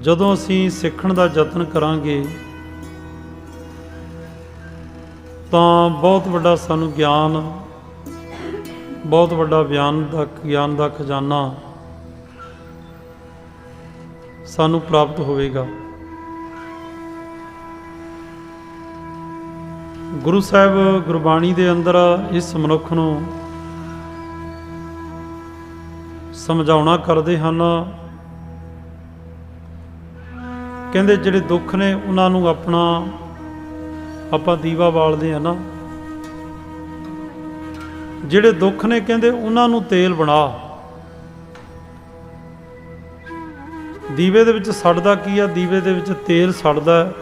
ਜਦੋਂ ਅਸੀਂ ਸਿੱਖਣ ਦਾ ਯਤਨ ਕਰਾਂਗੇ, ਤਾਂ ਬਹੁਤ ਵੱਡਾ ਸਾਨੂੰ ਗਿਆਨ, ਬਹੁਤ ਵੱਡਾ ਬਿਆਨ ਦਾ, ਗਿਆਨ ਦਾ ਖਜ਼ਾਨਾ ਸਾਨੂੰ ਪ੍ਰਾਪਤ ਹੋਵੇਗਾ। ਗੁਰੂ ਸਾਹਿਬ ਗੁਰਬਾਣੀ ਦੇ ਅੰਦਰ ਇਸ ਮਨੁੱਖ ਨੂੰ ਸਮਝਾਉਣਾ ਕਰਦੇ ਹਨ ਕਹਿੰਦੇ ਜਿਹੜੇ ਦੁੱਖ ਨੇ ਉਹਨਾਂ ਨੂੰ ਆਪਣਾ, ਆਪਾਂ ਦੀਵਾ ਬਾਲਦੇ ਆ ਨਾ। ਜਿਹੜੇ ਦੁੱਖ ਨੇ ਕਹਿੰਦੇ ਉਹਨਾਂ ਨੂੰ ਤੇਲ ਬਣਾ। ਦੀਵੇ ਦੇ ਵਿੱਚ ਸੜਦਾ ਕੀ ਆ? ਦੀਵੇ ਦੇ ਵਿੱਚ ਤੇਲ ਸੜਦਾ।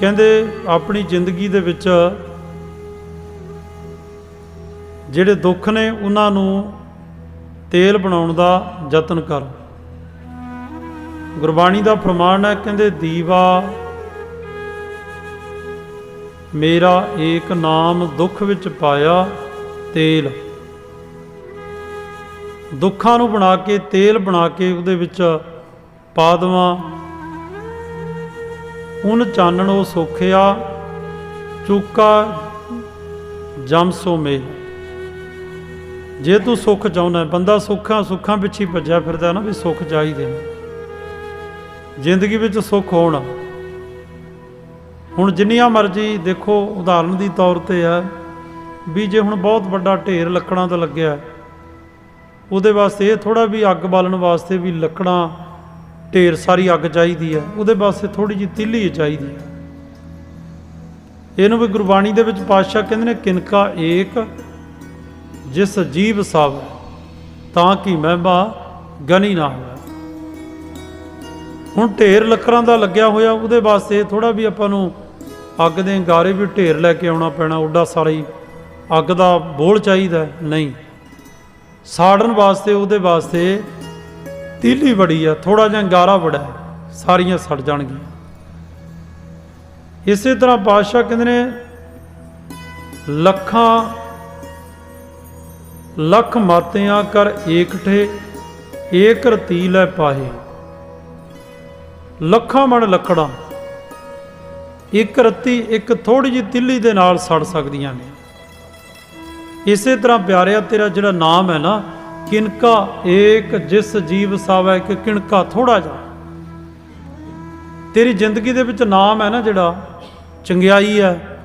ਕਹਿੰਦੇ ਆਪਣੀ ਜ਼ਿੰਦਗੀ ਦੇ ਵਿੱਚ ਜਿਹੜੇ ਦੁੱਖ ਨੇ ਉਹਨਾਂ ਨੂੰ ਤੇਲ ਬਣਾਉਣ ਦਾ ਯਤਨ ਕਰ। ਗੁਰਬਾਣੀ ਦਾ ਪ੍ਰਮਾਣ ਹੈ, ਕਹਿੰਦੇ, ਦੀਵਾ ਮੇਰਾ ਏਕ ਨਾਮ ਦੁੱਖ ਵਿੱਚ ਪਾਇਆ ਤੇਲ। ਦੁੱਖਾਂ ਨੂੰ ਬਣਾ ਕੇ, ਤੇਲ ਬਣਾ ਕੇ ਉਹਦੇ ਵਿੱਚ ਪਾ ਦਵਾਂ। ਉਨ ਚਾਨਣੋ ਸੋਖਿਆ, ਚੁੱਕਾ ਜਮ ਸੋ ਮੇ। ਜੇ ਤੂੰ ਸੁੱਖ ਚਾਹੁੰਦਾ ਬੰਦਾ ਸੁੱਖਾਂ ਸੁੱਖਾਂ ਪਿੱਛੇ ਭੱਜਿਆ ਫਿਰਦਾ ਨਾ, ਵੀ ਸੁੱਖ ਚਾਹੀਦੇ ਨੇ। ਜ਼ਿੰਦਗੀ ਵਿੱਚ ਸੁੱਖ ਹੋਣ। ਹੁਣ ਜਿੰਨੀਆਂ ਮਰਜ਼ੀ ਦੇਖੋ ਉਦਾਹਰਨ ਦੀ ਤੌਰ ਤੇ ਹੈ ਵੀ ਜੇ ਹੁਣ ਬਹੁਤ ਵੱਡਾ ਢੇਰ ਲੱਕੜਾਂ ਦਾ ਲੱਗਿਆ ਉਹਦੇ ਵਾਸਤੇ ਇਹ ਥੋੜਾ ਵੀ ਅੱਗ ਬਾਲਣ ਵਾਸਤੇ ਵੀ ਲੱਕੜਾਂ, ਢੇਰ ਸਾਰੀ ਅੱਗ ਚਾਹੀਦੀ ਹੈ, ਉਹਦੇ ਵਾਸਤੇ ਥੋੜੀ ਜਿਹੀ ਤਿੱਲੀ ਚਾਹੀਦੀ ਹੈ। ਇਹਨੂੰ ਵੀ ਗੁਰਬਾਣੀ ਦੇ ਵਿੱਚ ਪਾਤਸ਼ਾਹ ਕਹਿੰਦੇ ਨੇ ਕਿਨਕਾ ਏਕ, ਜਿਸ ਜੀਵ ਸਭ ਤਾਂ ਕਿ ਮਹਿਮਾ ਗਨੀ ਨਾ ਹੋਵੇ ਹੁਣ ਢੇਰ ਲੱਕੜਾਂ ਦਾ ਲੱਗਿਆ ਹੋਇਆ, ਉਹਦੇ ਵਾਸਤੇ ਥੋੜਾ ਵੀ ਆਪਾਂ ਨੂੰ ਅੱਗ ਦੇ ਗਾਰੇ ਵੀ ਢੇਰ ਲੈ ਕੇ ਆਉਣਾ ਪੈਣਾ, ਉੱਡਾ ਸਾਰਾ ਅੱਗ ਦਾ ਬੋਲ ਚਾਹੀਦਾ ਨਹੀਂ। ਸਾੜਨ ਵਾਸਤੇ, ਉਹਦੇ ਵਾਸਤੇ ਤੀਲੀ ਬੜੀ ਆ ਥੋੜਾ ਜਿਹਾ ਗਾਰਾ ਬੜਾ ਸਾਰੀਆਂ ਸੜ ਜਾਣਗੀਆਂ। ਇਸੇ ਤਰ੍ਹਾਂ ਪਾਤਸ਼ਾਹ ਕਹਿੰਦੇ ਨੇ, ਲੱਖਾਂ, ਲੱਖ ਮਾਤਿਆਂ ਕਰ ਏਕਠੇ, ਏਕ ਰਤੀ ਲੈ ਪਾਹੇ। ਲੱਖਾਂ ਮਣ ਲੱਕੜਾਂ ਇੱਕ ਰੱਤੀ, ਇੱਕ ਥੋੜੀ ਜਿਹੀ ਤਿੱਲੀ ਦੇ ਨਾਲ ਸੜ ਸਕਦੀਆਂ ਨੇ। ਇਸੇ ਤਰ੍ਹਾਂ ਪਿਆਰਿਆ, ਤੇਰਾ ਜਿਹੜਾ ਨਾਮ ਹੈ ਨਾ, ਕਿਨਕਾ ਏਕ ਜਿਸ ਜੀਵ ਸਾਵੈ, ਕਿ ਕਿਣਕਾ ਥੋੜਾ ਜਿਹਾ। ਤੇਰੀ ਜ਼ਿੰਦਗੀ ਦੇ ਵਿੱਚ ਨਾਮ ਹੈ ਨਾ ਜਿਹੜਾ, ਚੰਗਿਆਈ ਹੈ।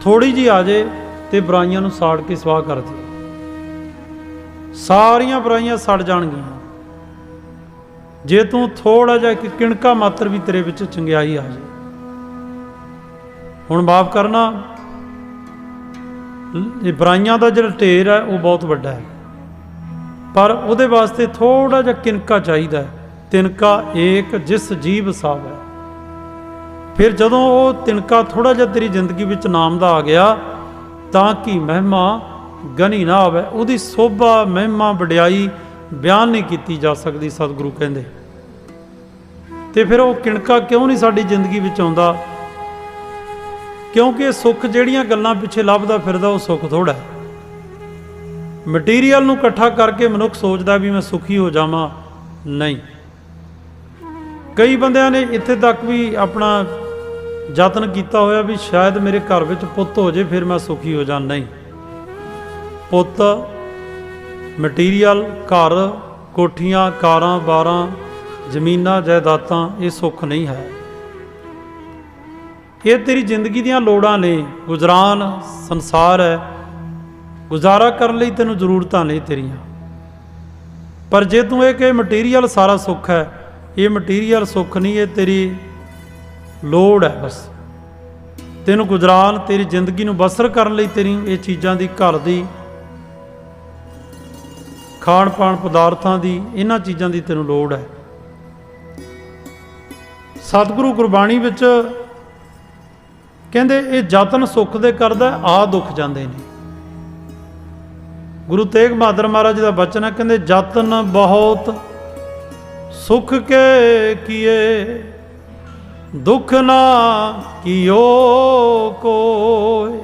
ਥੋੜੀ ਜੀ ਆ ਜੇ ਤੇ ਬੁਰਾਈਆਂ ਨੂੰ ਸਾੜ ਕੇ ਸਵਾਹ ਕਰ ਦੇ। ਸਾਰੀਆਂ ਬੁਰਾਈਆਂ ਸੜ ਜਾਣਗੀਆਂ। ਜੇ ਤੂੰ ਥੋੜਾ ਜਿਹਾ ਇੱਕ ਕਿਣਕਾ ਮਾਤਰ ਵੀ ਤੇਰੇ ਵਿੱਚ ਚੰਗਿਆਈ ਆ ਜੇ ਹੁਣ ਮਾਫ ਕਰਨਾ, ਇਹ ਬੁਰਾਈਆਂ ਦਾ ਜਿਹੜਾ ਢੇਰ ਹੈ, ਉਹ ਬਹੁਤ ਵੱਡਾ ਹੈ। ਪਰ ਉਹਦੇ ਵਾਸਤੇ ਥੋੜਾ ਜਿਹਾ ਕਿਨਕਾ ਚਾਹੀਦਾ ਹੈ। ਤਿਨਕਾ ਏਕ ਜਿਸ ਜੀਵ ਸਭ ਹੈ ਫਿਰ ਜਦੋਂ ਉਹ ਤਿਨਕਾ ਥੋੜਾ ਜਿਹਾ ਤੇਰੀ ਜ਼ਿੰਦਗੀ ਵਿੱਚ ਨਾਮ ਦਾ ਆ ਗਿਆ, ਤਾਂ ਕਿ ਮਹਿਮਾ ਗਨੀ ਨਾ ਹੋਵੇ ਉਹਦੀ ਸੋਭਾ, ਮਹਿਮਾ, ਵਡਿਆਈ ਬਿਆਨ ਨਹੀਂ ਕੀਤੀ ਜਾ ਸਕਦੀ ਸਤਿਗੁਰੂ ਕਹਿੰਦੇ। ਤੇ ਫਿਰ ਉਹ ਕਿਣਕਾ ਕਿਉਂ ਨਹੀਂ ਸਾਡੀ ਜ਼ਿੰਦਗੀ ਵਿੱਚ ਆਉਂਦਾ? ਕਿਉਂਕਿ ਸੁੱਖ ਜਿਹੜੀਆਂ ਗੱਲਾਂ ਪਿੱਛੇ ਲੱਭਦਾ ਫਿਰਦਾ, ਉਹ ਸੁੱਖ ਥੋੜਾ ਹੈ। ਮਟੀਰੀਅਲ ਨੂੰ ਇਕੱਠਾ ਕਰਕੇ ਮਨੁੱਖ ਸੋਚਦਾ ਵੀ ਮੈਂ ਸੁਖੀ ਹੋ ਜਾਵਾਂ, ਨਹੀਂ। ਕਈ ਬੰਦਿਆਂ ਨੇ ਇੱਥੇ ਤੱਕ ਵੀ ਆਪਣਾ ਯਤਨ ਕੀਤਾ ਹੋਇਆ ਵੀ ਸ਼ਾਇਦ ਮੇਰੇ ਘਰ ਵਿੱਚ ਪੁੱਤ ਹੋ ਜੇ, ਫਿਰ ਮੈਂ ਸੁਖੀ ਹੋ ਜਾਂ ਨਹੀਂ। ਪੁੱਤ ਮਟੀਰੀਅਲ, ਘਰ, ਕੋਠੀਆਂ, ਕਾਰਾਂ, ਬਾਰਾਂ, ਜ਼ਮੀਨਾਂ, ਜਾਇਦਾਦਾਂ, ਇਹ ਸੁੱਖ ਨਹੀਂ ਹੈ। ਇਹ ਤੇਰੀ ਜ਼ਿੰਦਗੀ ਦੀਆਂ ਲੋੜਾਂ ਨੇ। ਗੁਜ਼ਰਾਨ ਸੰਸਾਰ ਹੈ। ਗੁਜ਼ਾਰਾ ਕਰਨ ਲਈ ਤੈਨੂੰ ਜ਼ਰੂਰਤਾਂ ਨੇ ਤੇਰੀਆਂ। ਪਰ ਜੇ ਤੂੰ ਇਹ ਕਿ ਮਟੀਰੀਅਲ ਸਾਰਾ ਸੁੱਖ ਹੈ, ਇਹ ਮਟੀਰੀਅਲ ਸੁੱਖ ਨਹੀਂ, ਇਹ ਤੇਰੀ ਲੋੜ ਹੈ ਬਸ। ਤੈਨੂੰ ਗੁਜ਼ਰਾਨ ਤੇਰੀ ਜ਼ਿੰਦਗੀ ਨੂੰ ਬਸਰ ਕਰਨ ਲਈ ਤੇਰੀ ਇਹ ਚੀਜ਼ਾਂ ਦੀ ਘਰ ਦੀ ਖਾਣ ਪਾਣ ਪਦਾਰਥਾਂ ਦੀ, ਇਹਨਾਂ ਚੀਜ਼ਾਂ ਦੀ ਤੈਨੂੰ ਲੋੜ ਹੈ। ਸਤਿਗੁਰੂ ਗੁਰਬਾਣੀ ਵਿੱਚ ਕਹਿੰਦੇ, ਇਹ ਯਤਨ ਸੁੱਖ ਦੇ ਕਰਦਾ, ਆ ਦੁੱਖ ਜਾਂਦੇ ਨੇ। ਗੁਰੂ ਤੇਗ ਬਹਾਦਰ ਮਹਾਰਾਜ ਜੀ ਦਾ ਬਚਨ ਹੈ, ਕਹਿੰਦੇ, ਯਤਨ ਬਹੁਤ ਸੁਖ ਕੇ ਕੀਏ, ਦੁੱਖ ਨਾ ਕੀਓ ਕੋਇ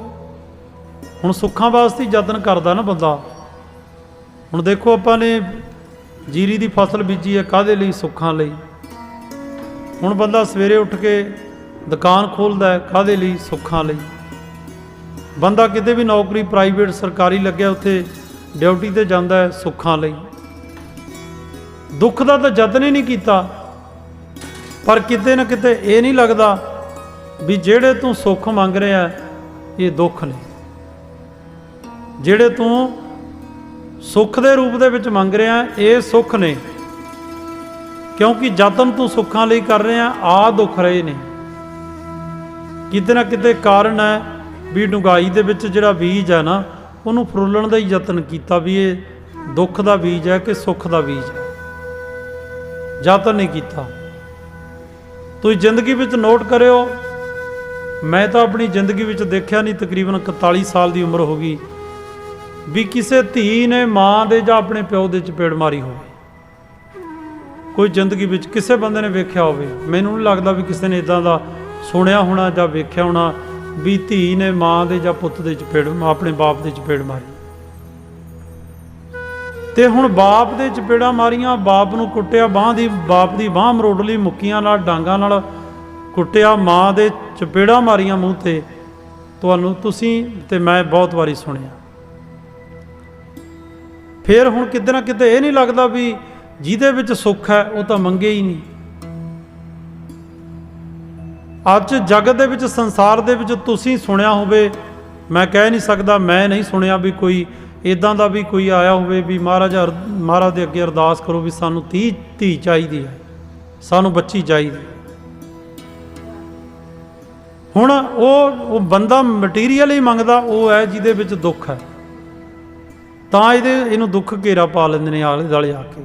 ਹੁਣ ਸੁੱਖਾਂ ਵਾਸਤੇ ਯਤਨ ਕਰਦਾ ਨਾ ਬੰਦਾ। ਹੁਣ ਦੇਖੋ ਆਪਾਂ ਨੇ ਜੀਰੀ ਦੀ ਫਸਲ ਬੀਜੀ ਹੈ ਕਾਦੇ ਲਈ? ਸੁੱਖਾਂ ਲਈ। ਹੁਣ ਬੰਦਾ ਸਵੇਰੇ ਉੱਠ ਕੇ ਦੁਕਾਨ ਖੋਲਦਾ ਹੈ ਕਾਦੇ ਲਈ? ਸੁੱਖਾਂ ਲਈ। ਬੰਦਾ ਕਿਤੇ ਵੀ ਨੌਕਰੀ ਪ੍ਰਾਈਵੇਟ ਸਰਕਾਰੀ ਲੱਗਿਆ ਉੱਥੇ ਡਿਊਟੀ ਤੇ ਜਾਂਦਾ ਹੈ ਸੁੱਖਾਂ ਲਈ। ਦੁੱਖ ਦਾ ਤਾਂ ਯਤਨ ਹੀ ਨਹੀਂ ਕੀਤਾ। ਪਰ ਕਿਤੇ ਨਾ ਕਿਤੇ ਇਹ ਨਹੀਂ ਲੱਗਦਾ ਵੀ ਜਿਹੜੇ ਤੂੰ ਸੁੱਖ ਮੰਗ ਰਿਹਾ ਇਹ ਦੁੱਖ ਨੇ। ਜਿਹੜੇ ਤੂੰ ਸੁੱਖ ਦੇ ਰੂਪ ਦੇ ਵਿੱਚ ਮੰਗ ਰਿਹਾ, ਇਹ ਸੁੱਖ ਨੇ। ਕਿਉਂਕਿ ਯਤਨ ਤੂੰ ਸੁੱਖਾਂ ਲਈ ਕਰ ਰਿਹਾ ਆ ਦੁੱਖ ਰਹੇ ਨੇ। ਕਿਤੇ ਨਾ ਕਿਤੇ ਕਾਰਨ ਹੈ ਵੀ ਡੁੰਗਾਈ ਦੇ ਵਿੱਚ ਜਿਹੜਾ ਬੀਜ ਹੈ ਨਾ, ਉਹਨੂੰ ਫਰੋਲਣ ਦਾ ਹੀ ਯਤਨ ਕੀਤਾ ਵੀ ਇਹ ਦੁੱਖ ਦਾ ਬੀਜ ਹੈ ਕਿ ਸੁੱਖ ਦਾ ਬੀਜ ਹੈ। ਯਤਨ ਨਹੀਂ ਕੀਤਾ। ਤੁਸੀਂ ਜ਼ਿੰਦਗੀ ਵਿੱਚ ਨੋਟ ਕਰਿਓ, ਮੈਂ ਤਾਂ ਆਪਣੀ ਜ਼ਿੰਦਗੀ ਵਿੱਚ ਦੇਖਿਆ ਨਹੀਂ, ਤਕਰੀਬਨ 41 ਸਾਲ ਦੀ ਉਮਰ ਹੋ ਗਈ। ਵੀ ਕਿਸੇ ਧੀ ਨੇ ਮਾਂ ਦੇ ਜਾਂ ਆਪਣੇ ਪਿਓ ਦੇ ਚਪੇੜ ਮਾਰੀ ਹੋਵੇ। ਕੋਈ ਜ਼ਿੰਦਗੀ ਵਿੱਚ ਕਿਸੇ ਬੰਦੇ ਨੇ ਵੇਖਿਆ ਹੋਵੇ। ਮੈਨੂੰ ਨਹੀਂ ਲੱਗਦਾ ਵੀ ਕਿਸੇ ਨੇ ਇਦਾਂ ਦਾ ਸੁਣਿਆ ਹੋਣਾ ਜਾਂ ਵੇਖਿਆ ਹੋਣਾ ਵੀ ਧੀ ਨੇ ਮਾਂ ਦੇ ਜਾਂ ਪੁੱਤ ਦੇ ਚਪੇੜ ਆਪਣੇ ਬਾਪ ਦੇ ਚਪੇੜ ਮਾਰੀ। ਤੇ ਹੁਣ ਬਾਪ ਦੇ ਚਪੇੜਾਂ ਮਾਰੀਆਂ, ਬਾਪ ਨੂੰ ਕੁੱਟਿਆ, ਬਾਹ ਦੀ, ਬਾਪ ਦੀ ਬਾਹ ਮਰੋੜ ਲਈ ਮੁੱਕੀਆਂ ਨਾਲ, ਡਾਂਗਾਂ ਨਾਲ ਕੁੱਟਿਆ, ਮਾਂ ਦੇ ਚਪੇੜਾਂ ਮਾਰੀਆਂ ਮੂੰਹ ਤੇ। ਤੁਹਾਨੂੰ, ਤੁਸੀਂ ਤੇ ਮੈਂ ਬਹੁਤ ਵਾਰੀ ਸੁਣਿਆ। ਫਿਰ ਹੁਣ ਕਿਤੇ ਨਾ ਕਿਤੇ ਇਹ ਨਹੀਂ ਲੱਗਦਾ ਵੀ ਜਿਹਦੇ ਵਿੱਚ ਸੁੱਖ ਹੈ, ਉਹ ਤਾਂ ਮੰਗੇ ਹੀ ਨਹੀਂ। ਅੱਜ ਜਗਤ ਦੇ ਵਿੱਚ, ਸੰਸਾਰ ਦੇ ਵਿੱਚ ਤੁਸੀਂ ਸੁਣਿਆ ਹੋਵੇ, ਮੈਂ ਕਹਿ ਨਹੀਂ ਸਕਦਾ, ਮੈਂ ਨਹੀਂ ਸੁਣਿਆ ਵੀ ਕੋਈ ਇਦਾਂ ਦਾ ਵੀ ਕੋਈ ਆਇਆ ਹੋਵੇ ਵੀ ਮਹਾਰਾਜ ਅਰ- ਮਹਾਰਾਜ ਦੇ ਅੱਗੇ ਅਰਦਾਸ ਕਰੋ ਵੀ ਸਾਨੂੰ ਧੀ ਧੀ ਚਾਹੀਦੀ ਹੈ, ਸਾਨੂੰ ਬੱਚੀ ਚਾਹੀਦੀ ਹੁਣ ਉਹ ਉਹ ਬੰਦਾ ਮਟੀਰੀਅਲ ਹੀ ਮੰਗਦਾ, ਉਹ ਹੈ ਜਿਹਦੇ ਵਿੱਚ ਦੁੱਖ ਹੈ। ਤਾਂ ਇਹਦੇ ਇਹਨੂੰ ਦੁੱਖ ਘੇਰਾ ਪਾ ਲੈਂਦੇ ਨੇ ਆਲੇ ਦਾਲੇ ਆ ਕੇ।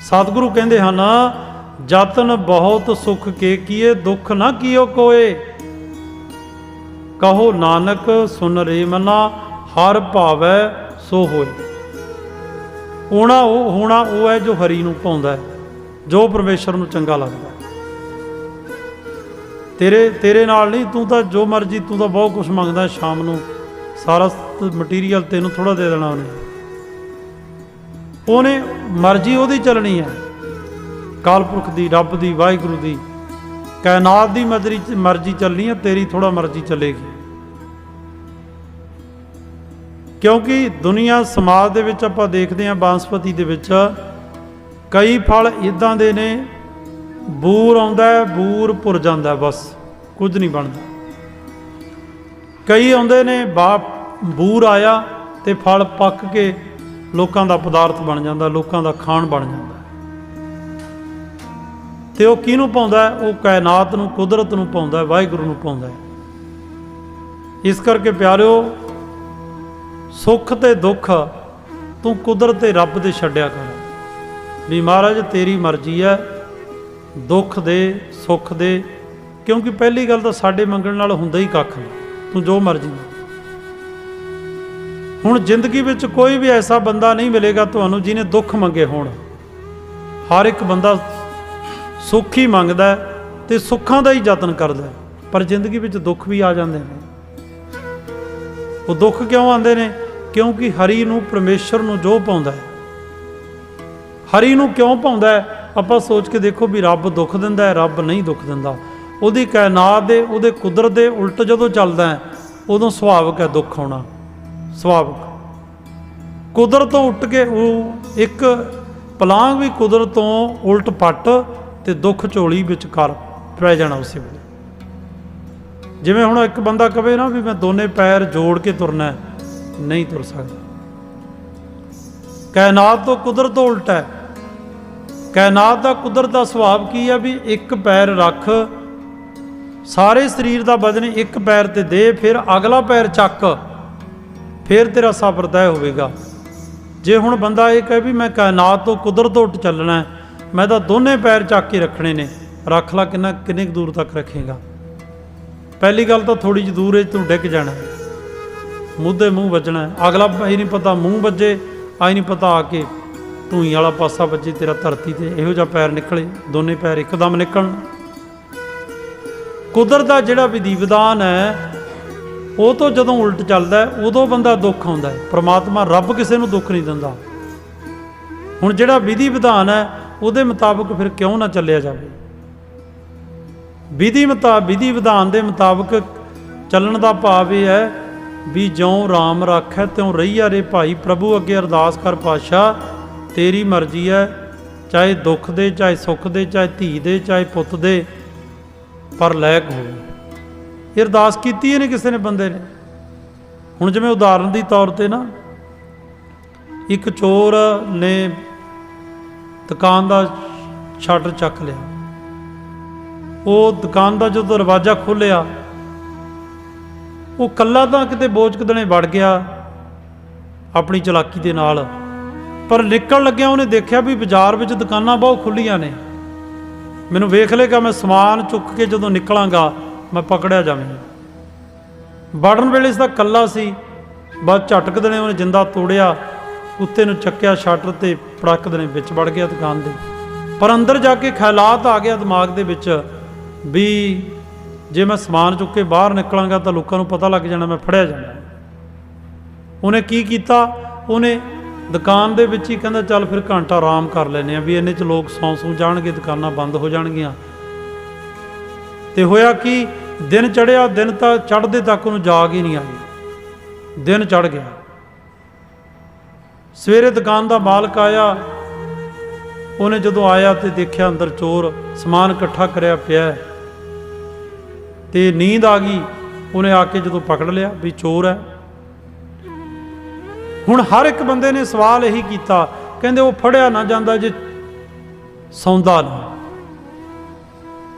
ਸਤਿਗੁਰੂ ਕਹਿੰਦੇ ਹਨ ਜਤਨ ਬਹੁਤ ਸੁਖ ਕੇ ਕੀਏ, ਦੁੱਖ ਨਾ ਕੀਓ ਕੋਏ। ਕਹੋ ਨਾਨਕ, ਸੁਨ ਰੇ ਮਨਾ, ਹਰ ਭਾਵੈ ਸੋ ਹੋਏ। ਹੋਣਾ ਉਹ ਹੋਣਾ ਉਹ ਹੈ ਜੋ ਹਰੀ ਨੂੰ ਪਾਉਂਦਾ ਹੈ, ਜੋ ਪਰਮੇਸ਼ਰ ਨੂੰ ਚੰਗਾ ਲੱਗਦਾ ਤੇਰੇ ਤੇਰੇ ਨਾਲ ਨਹੀਂ, ਤੂੰ ਤਾਂ ਜੋ ਮਰਜ਼ੀ, ਤੂੰ ਤਾਂ ਬਹੁਤ ਕੁਝ ਮੰਗਦਾ ਸ਼ਾਮ ਨੂੰ। ਸਾਰਾ ਮਟੀਰੀਅਲ ਤੈਨੂੰ ਥੋੜਾ ਦੇ ਦੇਣਾ ਉਹਨੇ। ਉਹਨੇ ਮਰਜ਼ੀ ਉਹਦੀ ਚੱਲਣੀ ਹੈ। ਕਾਲਪੁਰਖ ਦੀ, ਰੱਬ ਦੀ, ਵਾਹਿਗੁਰੂ ਦੀ। ਕਾਇਨਾਤ ਦੀ ਮਰਜ਼ੀ ਮਰਜ਼ੀ ਚੱਲਣੀ ਹੈ, ਤੇਰੀ ਥੋੜਾ ਮਰਜ਼ੀ ਚੱਲੇਗੀ। ਕਿਉਂਕਿ ਦੁਨੀਆ ਸਮਾਜ ਦੇ ਵਿੱਚ ਆਪਾਂ ਦੇਖਦੇ ਹਾਂ, ਬਾਂਸਪਤੀ ਦੇ ਵਿੱਚ ਕਈ ਫਲ ਇਦਾਂ ਦੇ ਨੇ, ਬੂਰ ਆਉਂਦਾ ਬੂਰ ਭੁਰ ਜਾਂਦਾ ਬਸ। ਕੁਝ ਨਹੀਂ ਬਣਦਾ। ਕਈ ਆਉਂਦੇ ਨੇ, ਬਾਪ ਬੂਰ ਆਇਆ ਤੇ ਫਲ ਪੱਕ ਕੇ ਲੋਕਾਂ ਦਾ ਪਦਾਰਥ ਬਣ ਜਾਂਦਾ, ਲੋਕਾਂ ਦਾ ਖਾਣ ਬਣ ਜਾਂਦਾ। ਤੇ ਉਹ ਕਿਹਨੂੰ ਪਾਉਂਦਾ ਉਹ ਕਾਇਨਾਤ ਨੂੰ, ਕੁਦਰਤ ਨੂੰ ਪਾਉਂਦਾ ਵਾਹਿਗੁਰੂ ਨੂੰ ਪਾਉਂਦਾ ਇਸ ਕਰਕੇ ਪਿਆਰਿਓ, ਸੁੱਖ ਤੇ ਦੁੱਖ ਤੂੰ ਕੁਦਰਤ ਤੇ ਰੱਬ ਦੇ ਛੱਡਿਆ ਕਰ। ਵੀ ਮਹਾਰਾਜ, ਤੇਰੀ ਮਰਜ਼ੀ ਹੈ। ਦੁੱਖ ਦੇ, ਸੁੱਖ ਦੇ, ਕਿਉਂਕਿ ਪਹਿਲੀ ਗੱਲ ਤਾਂ ਸਾਡੇ ਮੰਗਣ ਨਾਲ ਹੁੰਦਾ ਹੀ ਕੱਖ ਨਹੀਂ। ਤੂੰ ਜੋ ਮਰਜ਼ੀ ਹੁਣ ਜ਼ਿੰਦਗੀ ਵਿੱਚ ਕੋਈ ਵੀ ਐਸਾ ਬੰਦਾ ਨਹੀਂ ਮਿਲੇਗਾ ਤੁਹਾਨੂੰ ਜਿਹਨੇ ਦੁੱਖ ਮੰਗੇ ਹੋਣ। ਹਰ ਇੱਕ ਬੰਦਾ ਸੁੱਖ ਹੀ ਮੰਗਦਾ ਹੈ ਤੇ ਸੁੱਖਾਂ ਦਾ ਹੀ ਯਤਨ ਕਰਦਾ ਪਰ ਜ਼ਿੰਦਗੀ ਵਿੱਚ ਦੁੱਖ ਵੀ ਆ ਜਾਂਦੇ ਨੇ। ਉਹ ਦੁੱਖ ਕਿਉਂ ਆਉਂਦੇ ਨੇ? ਕਿਉਂਕਿ ਹਰੀ ਨੂੰ ਪਰਮੇਸ਼ਰ ਨੂੰ ਜੋ ਪਾਉਂਦਾ ਹੈ। ਹਰੀ ਨੂੰ ਕਿਉਂ ਪਾਉਂਦਾ ਹੈ? ਆਪਾਂ ਸੋਚ ਕੇ ਦੇਖੋ ਵੀ ਰੱਬ ਦੁੱਖ ਦਿੰਦਾ ਹੈ, ਰੱਬ ਨਹੀਂ ਦੁੱਖ ਦਿੰਦਾ। ਉਹਦੀ ਕਾਇਨਾਤ ਦੇ, ਉਹਦੇ ਕੁਦਰਤ ਦੇ ਉਲਟ ਜਦੋਂ ਚੱਲਦਾ ਹੈ, ਉਦੋਂ ਸੁਭਾਵਿਕ ਹੈ ਦੁੱਖ ਆਉਣਾ ਸੁਭਾਵਿਕ ਕੁਦਰਤ ਤੋਂ ਉੱਟ ਕੇ ਉਹ ਇੱਕ ਪਲਾਂਗ ਵੀ ਕੁਦਰਤ ਤੋਂ ਉਲਟ ਪੱਟ ਤੇ ਦੁੱਖ ਝੋਲੀ ਵਿੱਚ ਕਰ ਪੈ ਜਾਣਾ ਉਸੇ ਵੇਲੇ ਜਿਵੇਂ ਹੁਣ ਇੱਕ ਬੰਦਾ ਕਵੇ ਨਾ ਵੀ ਮੈਂ ਦੋਨੇ ਪੈਰ ਜੋੜ ਕੇ ਤੁਰਨਾ ਨਹੀਂ ਤੁਰ ਸਕਦਾ। ਕਾਇਨਾਤ ਤੋਂ ਕੁਦਰਤ ਤੋਂ ਉਲਟਾ ਹੈ। ਕਾਇਨਾਤ ਦਾ ਕੁਦਰਤ ਦਾ ਸੁਭਾਅ ਕੀ ਹੈ ਵੀ ਇੱਕ ਪੈਰ ਰੱਖ, ਸਾਰੇ ਸਰੀਰ ਦਾ ਵਜਨ ਇੱਕ ਪੈਰ ਤੇ ਦੇ, ਫਿਰ ਅਗਲਾ ਪੈਰ ਚੱਕ ਫਿਰ ਤੇਰਾ ਸਬਰ ਤੈਅ ਹੋਵੇਗਾ। ਜੇ ਹੁਣ ਬੰਦਾ ਇਹ ਕਹੇ ਵੀ ਮੈਂ ਕਾਇਨਾਤ ਤੋਂ ਕੁਦਰਤ ਤੋਂ ਉੱਟ ਚੱਲਣਾ ਮੈਂ ਤਾਂ ਦੋਨੇ ਪੈਰ ਚੱਕ ਕੇ ਰੱਖਣੇ ਨੇ, ਰੱਖ ਲਾ ਕਿੰਨਾ ਕਿੰਨੇ ਕੁ ਦੂਰ ਤੱਕ ਰੱਖੇਗਾ। ਪਹਿਲੀ ਗੱਲ ਤਾਂ ਥੋੜੀ ਜਿਹੀ ਦੂਰ ਹੈ ਤੂੰ ਡਿੱਗ ਜਾਣਾ ਹੈ। ਮੁੱਦੇ ਮੂੰਹ ਵੱਜਣਾ ਅਗਲਾ ਇਹ ਨਹੀਂ ਪਤਾ ਮੂੰਹ ਵੱਜੇ ਆਈ ਨਹੀਂ ਪਤਾ ਆ ਕੇ ਧੂਈ ਵਾਲਾ ਪਾਸਾ ਵੱਜੇ, ਤੇਰਾ ਧਰਤੀ ਤੇ ਇਹੋ ਜਿਹਾ ਪੈਰ ਨਿਕਲੇ, ਦੋਨੇ ਪੈਰ ਇੱਕਦਮ ਨਿਕਲਣ। ਕੁਦਰਤ ਦਾ ਜਿਹੜਾ ਵਿਧੀ ਵਿਧਾਨ ਹੈ ਉਹ ਤੋਂ ਜਦੋਂ ਉਲਟ ਚੱਲਦਾ ਉਦੋਂ ਬੰਦਾ ਦੁੱਖ ਆਉਂਦਾ ਹੈ। ਪ੍ਰਮਾਤਮਾ ਰੱਬ ਕਿਸੇ ਨੂੰ ਦੁੱਖ ਨਹੀਂ ਦਿੰਦਾ। ਹੁਣ ਜਿਹੜਾ ਵਿਧੀ ਵਿਧਾਨ ਹੈ, ਉਹਦੇ ਮੁਤਾਬਕ ਫਿਰ ਕਿਉਂ ਨਾ ਚੱਲਿਆ ਜਾਵੇ? ਵਿਧੀ ਮੁਤਾ, ਵਿਧੀ ਵਿਧਾਨ ਦੇ ਮੁਤਾਬਕ ਚੱਲਣ ਦਾ ਭਾਵ ਇਹ ਹੈ ਵੀ ਜਿਉਂ ਰਾਮ ਰਾਖੈ, ਤਿਉਂ ਰਹੀਆ ਰੇ ਭਾਈ। ਪ੍ਰਭੂ ਅੱਗੇ ਅਰਦਾਸ ਕਰ ਪਾਸ਼ਾ ਤੇਰੀ ਮਰਜ਼ੀ ਹੈ। ਚਾਹੇ ਦੁੱਖ ਦੇ, ਚਾਹੇ ਸੁੱਖ ਦੇ, ਚਾਹੇ ਧੀ ਦੇ, ਚਾਹੇ ਪੁੱਤ ਦੇ, ਪਰ ਲਾਇਕ ਹੋਵੇ। ਇਹ ਅਰਦਾਸ ਕੀਤੀ ਇਹਨੇ ਕਿਸੇ ਨੇ, ਬੰਦੇ ਨੇ। ਹੁਣ ਜਿਵੇਂ ਉਦਾਹਰਨ ਦੀ ਤੌਰ ਤੇ ਨਾ, ਇੱਕ ਚੋਰ ਨੇ ਦੁਕਾਨ ਦਾ ਸ਼ਟਰ ਚੱਕ ਲਿਆ। ਉਹ ਦੁਕਾਨ ਦਾ ਜਦੋਂ ਦਰਵਾਜ਼ਾ ਖੋਲ੍ਹਿਆ, ਉਹ ਕੱਲਾ ਤਾਂ ਕਿਤੇ ਬੋਝ ਕਦਣੇ ਵੜ ਗਿਆ ਆਪਣੀ ਚਲਾਕੀ ਦੇ ਨਾਲ। ਪਰ ਨਿਕਲਣ ਲੱਗਿਆ ਉਹਨੇ ਦੇਖਿਆ ਵੀ ਬਾਜ਼ਾਰ ਵਿੱਚ ਦੁਕਾਨਾਂ ਬਹੁਤ ਖੁੱਲੀਆਂ ਨੇ। ਮੈਨੂੰ ਵੇਖ ਲੇਗਾ ਮੈਂ ਸਮਾਨ ਚੁੱਕ ਕੇ ਜਦੋਂ ਨਿਕਲਾਂਗਾ ਮੈਂ ਪਕੜਿਆ ਜਾਵਾਂਗਾ ਵੜਨ ਵੇਲੇ ਇਸ ਦਾ ਕੱਲਾ ਸੀ। ਬਸ ਝਟਕਦੇ ਨੇ, ਉਹਨੇ ਜਿੰਦਾ ਤੋੜਿਆ ਉੱਤੇ ਨੂੰ ਚੱਕਿਆ, ਸ਼ਟਰ ਤੇ ਪੜਕ ਦੇਣੇ ਵਿੱਚ ਵੜ ਗਿਆ ਦੁਕਾਨ ਦੇ ਪਰ ਅੰਦਰ ਜਾ ਕੇ ਖਿਆਲਾਤ ਆ ਗਿਆ ਦਿਮਾਗ ਦੇ ਵਿੱਚ ਵੀ ਜੇ ਮੈਂ ਸਮਾਨ ਚੁੱਕ ਕੇ ਬਾਹਰ ਨਿਕਲਾਂਗਾ ਤਾਂ ਲੋਕਾਂ ਨੂੰ ਪਤਾ ਲੱਗ ਜਾਣਾ ਮੈਂ ਫੜਿਆ ਜਾਣਾ। ਉਹਨੇ ਕੀ ਕੀਤਾ? ਉਹਨੇ ਦੁਕਾਨ ਦੇ ਵਿੱਚ ਹੀ ਕਹਿੰਦਾ, ਚੱਲ ਫਿਰ ਘੰਟਾ ਆਰਾਮ ਕਰ ਲੈਨੇ ਆ ਵੀ ਇੰਨੇ ਚ ਲੋਕ ਸੌਂ ਸੌਂ ਜਾਣਗੇ, ਦੁਕਾਨਾਂ ਬੰਦ ਹੋ ਜਾਣਗੀਆਂ। ਤੇ ਹੋਇਆ ਕਿ? ਦਿਨ ਚੜਿਆ ਦਿਨ ਤਾਂ ਚੜ੍ਹਦੇ ਤੱਕ ਉਹਨੂੰ ਜਾਗ ਹੀ ਨਹੀਂ ਆਈ। ਦਿਨ ਚੜ ਗਿਆ। ਸਵੇਰੇ ਦੁਕਾਨ ਦਾ ਮਾਲਕ ਆਇਆ। ਉਹਨੇ ਜਦੋਂ ਆਇਆ ਤੇ ਦੇਖਿਆ ਅੰਦਰ ਚੋਰ ਸਮਾਨ ਇਕੱਠਾ ਕਰਿਆ ਪਿਆ ਹੈ। ਤੇ ਨੀਂਦ ਆ ਗਈ। ਉਹਨੇ ਆ ਕੇ ਜਦੋਂ ਪਕੜ ਲਿਆ ਵੀ ਚੋਰ ਹੈ। ਹੁਣ ਹਰ ਇੱਕ ਬੰਦੇ ਨੇ ਸਵਾਲ ਇਹੀ ਕੀਤਾ। ਕਹਿੰਦੇ ਉਹ ਫੜਿਆ ਨਾ ਜਾਂਦਾ ਜੇ ਸੌਂਦਾ ਨਾ।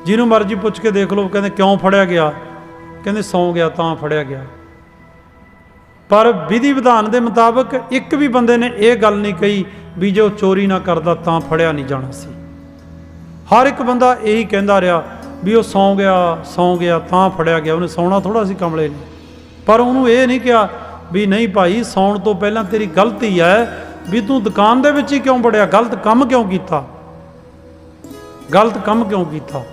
ਜਿਹਨੂੰ ਮਰਜ਼ੀ ਪੁੱਛ ਕੇ ਦੇਖ ਲਓ, ਕਹਿੰਦੇ ਕਿਉਂ ਫੜਿਆ ਗਿਆ? ਕਹਿੰਦੇ ਸੌਂ ਗਿਆ, ਤਾਂ ਫੜਿਆ ਗਿਆ। ਪਰ ਵਿਧੀ ਵਿਧਾਨ ਦੇ ਮੁਤਾਬਕ ਇੱਕ ਵੀ ਬੰਦੇ ਨੇ ਇਹ ਗੱਲ ਨਹੀਂ ਕਹੀ ਵੀ ਜੋ ਚੋਰੀ ਨਾ ਕਰਦਾ, ਤਾਂ ਫੜਿਆ ਨਹੀਂ ਜਾਣਾ ਸੀ। ਹਰ ਇੱਕ ਬੰਦਾ ਇਹੀ ਕਹਿੰਦਾ ਰਿਹਾ ਵੀ ਉਹ ਸੌਂ ਗਿਆ ਸੌਂ ਗਿਆ, ਤਾਂ ਫੜਿਆ ਗਿਆ। ਉਹਨੇ ਸੌਣਾ ਥੋੜਾ ਸੀ ਕਮਲੇ ਨੇ। ਪਰ ਉਹਨੂੰ ਇਹ ਨਹੀਂ ਕਿਹਾ ਵੀ ਨਹੀਂ ਭਾਈ, ਸੌਣ ਤੋਂ ਪਹਿਲਾਂ ਤੇਰੀ ਗਲਤੀ ਹੈ ਵੀ ਤੂੰ ਦੁਕਾਨ ਦੇ ਵਿੱਚ ਹੀ ਕਿਉਂ ਵੜਿਆ? ਗਲਤ ਕੰਮ ਕਿਉਂ ਕੀਤਾ? ਗਲਤ ਕੰਮ ਕਿਉਂ ਕੀਤਾ?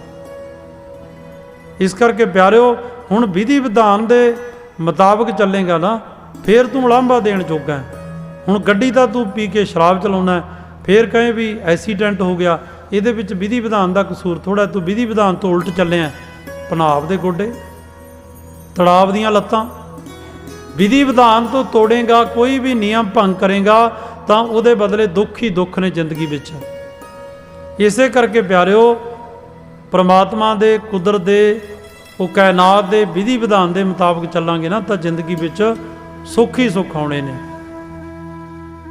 ਇਸ ਕਰਕੇ ਪਿਆਰਿਓ, ਹੁਣ ਵਿਧੀ ਵਿਧਾਨ ਦੇ ਮੁਤਾਬਕ ਚੱਲੇਗਾ ਨਾ, ਫੇਰ ਤੂੰ ਲਾਂਭਾ ਦੇਣ ਜੋਗਾ ਹੁਣ ਗੱਡੀ ਤਾਂ ਤੂੰ ਪੀ ਕੇ ਸ਼ਰਾਬ ਚਲਾਉਣਾ ਫੇਰ ਕਹੇ ਵੀ ਐਕਸੀਡੈਂਟ ਹੋ ਗਿਆ, ਇਹਦੇ ਵਿੱਚ ਵਿਧੀ ਵਿਧਾਨ ਦਾ ਕਸੂਰ ਥੋੜਾ ਤੂੰ ਵਿਧੀ ਵਿਧਾਨ ਤੋਂ ਉਲਟ ਚੱਲਿਆ ਪਨਾਬ ਦੇ ਗੋਡੇ, ਤੜਾਵ ਦੀਆਂ ਲੱਤਾਂ। ਵਿਧੀ ਵਿਧਾਨ ਤੋਂ ਤੋੜੇਗਾ, ਕੋਈ ਵੀ ਨਿਯਮ ਭੰਗ ਕਰੇਗਾ, ਤਾਂ ਉਹਦੇ ਬਦਲੇ ਦੁੱਖ ਹੀ ਦੁੱਖ ਨੇ ਜ਼ਿੰਦਗੀ ਵਿੱਚ। ਇਸੇ ਕਰਕੇ ਪਿਆਰਿਓ ਪ੍ਰਮਾਤਮਾ ਦੇ ਕੁਦਰਤ ਦੇ, ਉਹ ਕਾਇਨਾਤ ਦੇ ਵਿਧੀ ਵਿਧਾਨ ਦੇ ਮੁਤਾਬਕ ਚੱਲਾਂਗੇ ਨਾ, ਤਾਂ ਜ਼ਿੰਦਗੀ ਵਿੱਚ ਸੁੱਖ ਹੀ ਸੁੱਖ ਆਉਣੇ ਨੇ।